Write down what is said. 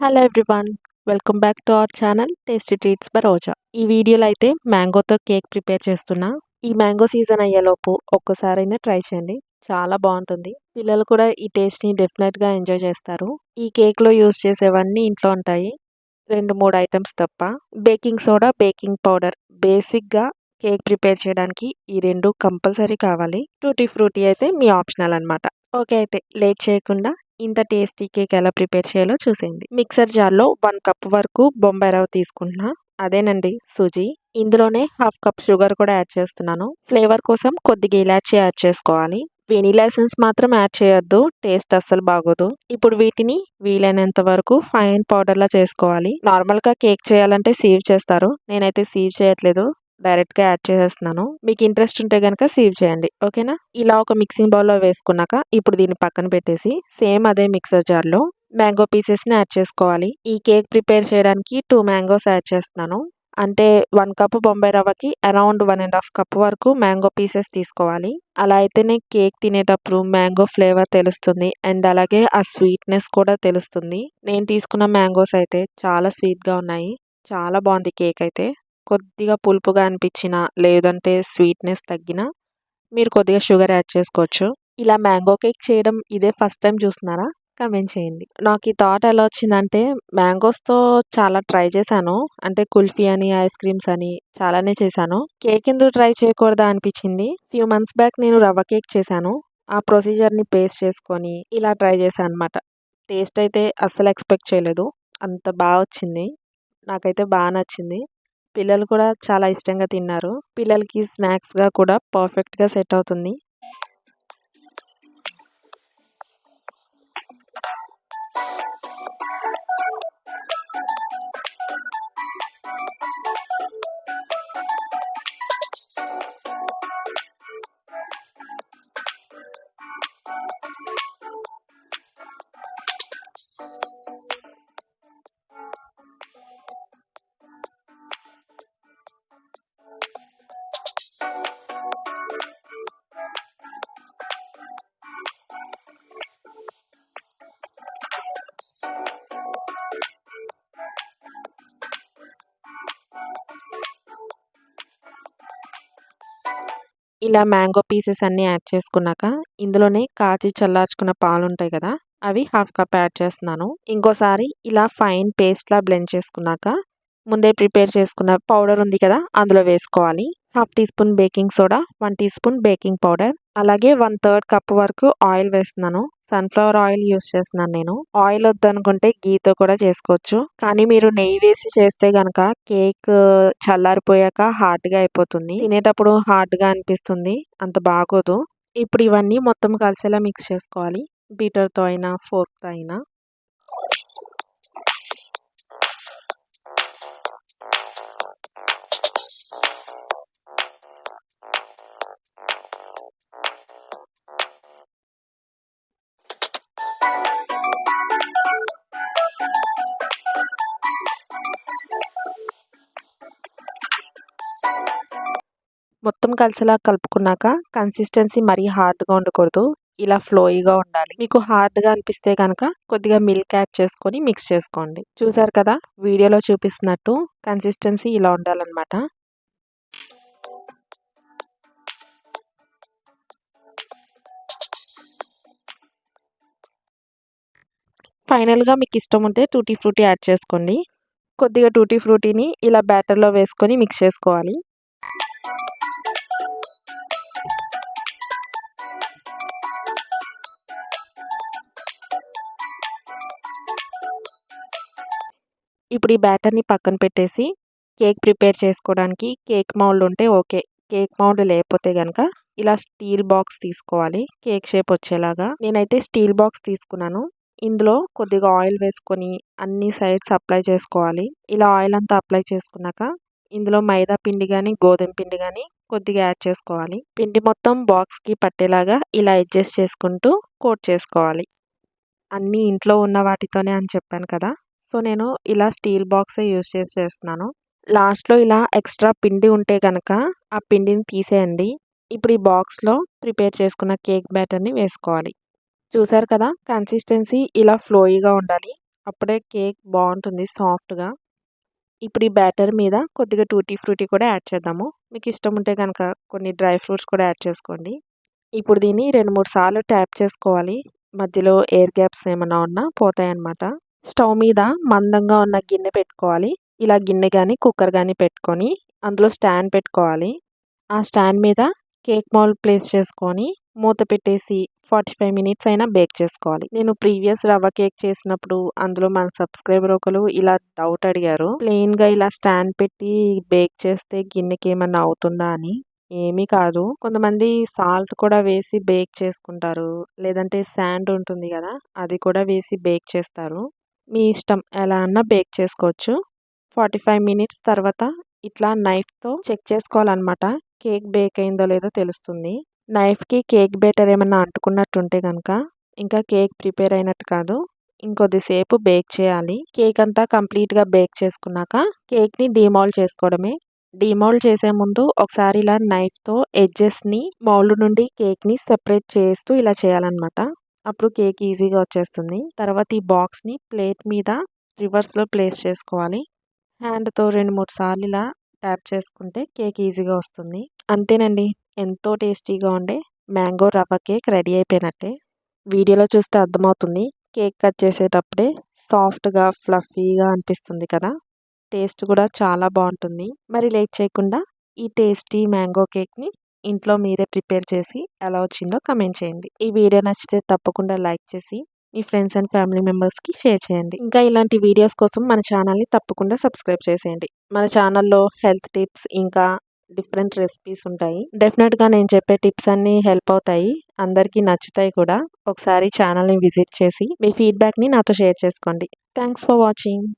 Hello everyone welcome back to our channel tasty treats by Roja ఈ వీడియోలో అయితే మ్యాంగోతో cake prepare చేస్తున్నా. ఈ మ్యాంగో సీజన్ అయ్యేలోపు ఒక్కసారైనా ట్రై చేయండి. చాలా బాగుంటుంది. పిల్లలు కూడా ఈ టేస్ట్ని డెఫినెట్గా ఎంజాయ్ చేస్తారు. ఈ కేక్లో యూజ్ చేసేవన్నీ ఇంట్లో ఉంటాయి. రెండు మూడు ఐటమ్స్ తప్ప. బేకింగ్ సోడా బేకింగ్ పౌడర్ బేసిక్గా కేక్ ప్రిపేర్ చేయడానికి ఈ రెండు కంపల్సరీ కావాలి. టూటీ ఫ్రూటీ అయితే మీ ఆప్షనల్ అనమాట ఓకే అయితే లేట్ చేయకుండా ఇంత టేస్టీ కేక్ ఎలా ప్రిపేర్ చేయాలో చూసేయండి. మిక్సర్ జార్లో వన్ కప్ వరకు బొంబాయి రవ్వ తీసుకుంటున్నా. అదేనండి సూజీ. ఇందులోనే హాఫ్ కప్ షుగర్ కూడా యాడ్ చేస్తున్నాను. ఫ్లేవర్ కోసం కొద్దిగా ఇలాచి యాడ్ చేసుకోవాలి. వెనీలా ఎసెన్స్ మాత్రం యాడ్ చేయొద్దు. టేస్ట్ అస్సలు బాగోదు. ఇప్పుడు వీటిని వీలైనంత వరకు ఫైన్ పౌడర్లా చేసుకోవాలి. నార్మల్గా కేక్ చేయాలంటే సీవ్ చేస్తారు. నేనైతే సీవ్ చేయట్లేదు. డైరెక్ట్గా యాడ్ చేసేస్తున్నాను. మీకు ఇంట్రెస్ట్ ఉంటే కనుక సేవ్ చేయండి. ఓకేనా? ఇలా ఒక మిక్సింగ్ బౌల్లో వేసుకున్నాక ఇప్పుడు దీన్ని పక్కన పెట్టేసి సేమ్ అదే మిక్సర్ జార్లో మ్యాంగో పీసెస్ని యాడ్ చేసుకోవాలి. ఈ కేక్ ప్రిపేర్ చేయడానికి టూ మ్యాంగోస్ యాడ్ చేస్తున్నాను. అంటే one cup Bombay రవ్వకి around one and half cup వరకు మ్యాంగో పీసెస్ తీసుకోవాలి. అలా అయితేనే కేక్ తినేటప్పుడు మ్యాంగో ఫ్లేవర్ తెలుస్తుంది అండ్ అలాగే ఆ స్వీట్నెస్ కూడా తెలుస్తుంది. నేను తీసుకున్న మ్యాంగోస్ అయితే చాలా స్వీట్గా ఉన్నాయి. చాలా బాగుంది కేక్ అయితే. కొద్దిగా పులుపుగా అనిపించినా లేదంటే స్వీట్నెస్ తగ్గినా మీరు కొద్దిగా షుగర్ యాడ్ చేసుకోవచ్చు. ఇలా మ్యాంగో కేక్ చేయడం ఇదే ఫస్ట్ టైం చూస్తున్నారా? కమెంట్ చేయండి. నాకు ఈ థాట్ ఎలా వచ్చిందంటే మ్యాంగోస్తో చాలా ట్రై చేశాను. అంటే కుల్ఫీ అని ఐస్ క్రీమ్స్ అని చాలానే చేశాను. కేక్ ఎందుకు ట్రై చేయకూడదా అనిపించింది. ఫ్యూ మంత్స్ బ్యాక్ నేను రవ్వ కేక్ చేశాను. ఆ ప్రొసీజర్ని పేస్ట్ చేసుకొని ఇలా ట్రై చేశాను అనమాట టేస్ట్ అయితే అస్సలు ఎక్స్పెక్ట్ చేయలేదు. అంత బాగా వచ్చింది. నాకైతే బాగా నచ్చింది. పిల్లలు కూడా చాలా ఇష్టంగా తిన్నారు. పిల్లలకి స్నాక్స్గా కూడా పర్ఫెక్ట్గా సెట్ అవుతుంది. ఇలా మ్యాంగో పీసెస్ అన్నీ యాడ్ చేసుకున్నాక ఇందులోనే కాచి చల్లార్చుకున్న పాలు ఉంటాయి కదా అవి హాఫ్ కప్ యాడ్ చేస్తున్నాను. ఇంకోసారి ఇలా ఫైన్ పేస్ట్లా బ్లెండ్ చేసుకున్నాక ముందే ప్రిపేర్ చేసుకున్న పౌడర్ ఉంది కదా అందులో వేసుకోవాలి. Half teaspoon baking soda one teaspoon baking powder. అలాగే వన్ థర్డ్ కప్ వరకు ఆయిల్ వేస్తున్నాను. సన్ఫ్లవర్ ఆయిల్ యూస్ చేస్తున్నాను నేను. ఆయిల్ వద్దనుకుంటే గీతో కూడా చేసుకోవచ్చు. కానీ మీరు నెయ్యి వేసి చేస్తే గనక కేక్ చల్లారిపోయాక హార్డ్గా అయిపోతుంది. తినేటప్పుడు హార్డ్గా అనిపిస్తుంది. అంత బాగోదు. ఇప్పుడు ఇవన్నీ మొత్తం కలిసేలా మిక్స్ చేసుకోవాలి. బీటర్తో అయినా ఫోర్క్తో అయినా. మొత్తం కలిసేలా కలుపుకున్నాక కన్సిస్టెన్సీ మరీ హార్డ్గా ఉండకూడదు. ఇలా ఫ్లోయిగా ఉండాలి. మీకు హార్డ్గా అనిపిస్తే కనుక కొద్దిగా మిల్క్ యాడ్ చేసుకొని మిక్స్ చేసుకోండి. చూసారు కదా? వీడియోలో చూపిస్తున్నట్టు కన్సిస్టెన్సీ ఇలా ఉండాలన్నమాట. ఫైనల్గా మీకు ఇష్టం ఉంటే టూటీ ఫ్రూటీ యాడ్ చేసుకోండి. కొద్దిగా టూటీ ఫ్రూటీని ఇలా బ్యాటర్లో వేసుకొని మిక్స్ చేసుకోవాలి. ఇప్పుడు ఈ బ్యాటర్ని పక్కన పెట్టేసి కేక్ ప్రిపేర్ చేసుకోవడానికి కేక్ మౌల్డ్ ఉంటే ఓకే. కేక్ మౌల్డ్ లేకపోతే కనుక ఇలా స్టీల్ బాక్స్ తీసుకోవాలి. కేక్ షేప్ వచ్చేలాగా. నేనైతే స్టీల్ బాక్స్ తీసుకున్నాను. ఇందులో కొద్దిగా ఆయిల్ వేసుకొని అన్ని సైడ్స్ అప్లై చేసుకోవాలి. ఇలా ఆయిల్ అంతా అప్లై చేసుకున్నాక ఇందులో మైదా పిండి కానీ గోధుమ పిండి కానీ కొద్దిగా యాడ్ చేసుకోవాలి. పిండి మొత్తం బాక్స్కి పట్టేలాగా ఇలా అడ్జస్ట్ చేసుకుంటూ కోట్ చేసుకోవాలి. అన్నీ ఇంట్లో ఉన్న వాటితోనే అని చెప్పాను కదా! సో నేను ఇలా స్టీల్ బాక్సే యూజ్ చేసి చేస్తున్నాను. లాస్ట్లో ఇలా ఎక్స్ట్రా పిండి ఉంటే కనుక ఆ పిండిని తీసేయండి. ఇప్పుడు ఈ బాక్స్లో ప్రిపేర్ చేసుకున్న కేక్ బ్యాటర్ని వేసుకోవాలి. చూసారు కదా కన్సిస్టెన్సీ ఇలా ఫ్లోయిగా ఉండాలి. అప్పుడే కేక్ బాగుంటుంది సాఫ్ట్గా. ఇప్పుడు ఈ బ్యాటర్ మీద కొద్దిగా టూటీ ఫ్రూటీ కూడా యాడ్ చేద్దాము. మీకు ఇష్టం ఉంటే కనుక కొన్ని డ్రై ఫ్రూట్స్ కూడా యాడ్ చేసుకోండి. ఇప్పుడు దీన్ని రెండు మూడు సార్లు ట్యాప్ చేసుకోవాలి. మధ్యలో ఎయిర్ గ్యాప్స్ ఏమైనా ఉన్నా పోతాయన్నమాట. స్టవ్ మీద మందంగా ఉన్న గిన్నె పెట్టుకోవాలి. ఇలా గిన్నె కానీ కుక్కర్ కానీ పెట్టుకొని అందులో స్టాండ్ పెట్టుకోవాలి. ఆ స్టాండ్ మీద కేక్ మౌల్ ప్లేస్ చేసుకొని మూత పెట్టేసి ఫార్టీ ఫైవ్ మినిట్స్ అయినా బేక్ చేసుకోవాలి. నేను ప్రీవియస్ రవ్వ కేక్ చేసినప్పుడు అందులో మన సబ్స్క్రైబర్ ఒకరు ఇలా డౌట్ అడిగారు. ప్లెయిన్గా ఇలా స్టాండ్ పెట్టి బేక్ చేస్తే గిన్నెకి ఏమన్నా అవుతుందా అని. ఏమీ కాదు. కొంతమంది సాల్ట్ కూడా వేసి బేక్ చేసుకుంటారు. లేదంటే శాండ్ ఉంటుంది కదా అది కూడా వేసి బేక్ చేస్తారు. మీ ఇష్టం ఎలా అన్నా బేక్ చేసుకోవచ్చు. ఫార్టీ ఫైవ్ మినిట్స్ తర్వాత ఇట్లా నైఫ్తో చెక్ చేసుకోవాలన్నమాట. కేక్ బేక్ అయిందో లేదో తెలుస్తుంది. నైఫ్కి కేక్ బేటర్ ఏమన్నా అంటుకున్నట్టుంటే కనుక ఇంకా కేక్ ప్రిపేర్ అయినట్టు కాదు ఇంకొద్దిసేపు బేక్ చేయాలి. కేక్ అంతా కంప్లీట్గా బేక్ చేసుకున్నాక కేక్ని డీమాల్డ్ చేసుకోవడమే. డీమోల్డ్ చేసే ముందు ఒకసారి ఇలా నైఫ్తో ఎడ్జెస్ని మౌల్డ్ నుండి కేక్ని సెపరేట్ చేస్తూ ఇలా చేయాలన్నమాట. అప్పుడు కేక్ ఈజీగా వచ్చేస్తుంది. తర్వాత ఈ బాక్స్ని ప్లేట్ మీద రివర్స్లో ప్లేస్ చేసుకోవాలి. హ్యాండ్తో రెండు మూడు సార్లు ఇలా ట్యాప్ చేసుకుంటే కేక్ ఈజీగా వస్తుంది. అంతేనండి. ఎంతో టేస్టీగా ఉండే మ్యాంగో రవ్వ కేక్ రెడీ అయిపోయినట్టే. వీడియోలో చూస్తే అర్థమవుతుంది. కేక్ కట్ చేసేటప్పుడే సాఫ్ట్గా ఫ్లఫీగా అనిపిస్తుంది కదా. టేస్ట్ కూడా చాలా బాగుంటుంది. మరి లేట్ చేయకుండా ఈ టేస్టీ మ్యాంగో కేక్ని ఇంట్లో మీరే ప్రిపేర్ చేసి ఎలా వచ్చిందో కమెంట్ చేయండి. ఈ వీడియో నచ్చితే తప్పకుండా లైక్ చేసి మీ ఫ్రెండ్స్ అండ్ ఫ్యామిలీ మెంబర్స్కి షేర్ చేయండి. ఇంకా ఇలాంటి వీడియోస్ కోసం మన ఛానల్ని తప్పకుండా సబ్స్క్రైబ్ చేసేయండి. మన ఛానల్లో హెల్త్ టిప్స్ ఇంకా డిఫరెంట్ రెసిపీస్ ఉంటాయి. డెఫినెట్గా నేను చెప్పే టిప్స్ అన్నీ హెల్ప్ అవుతాయి. అందరికీ నచ్చుతాయి కూడా. ఒకసారి ఛానల్ని విజిట్ చేసి మీ ఫీడ్బ్యాక్ని నాతో షేర్ చేసుకోండి. Thanks for watching.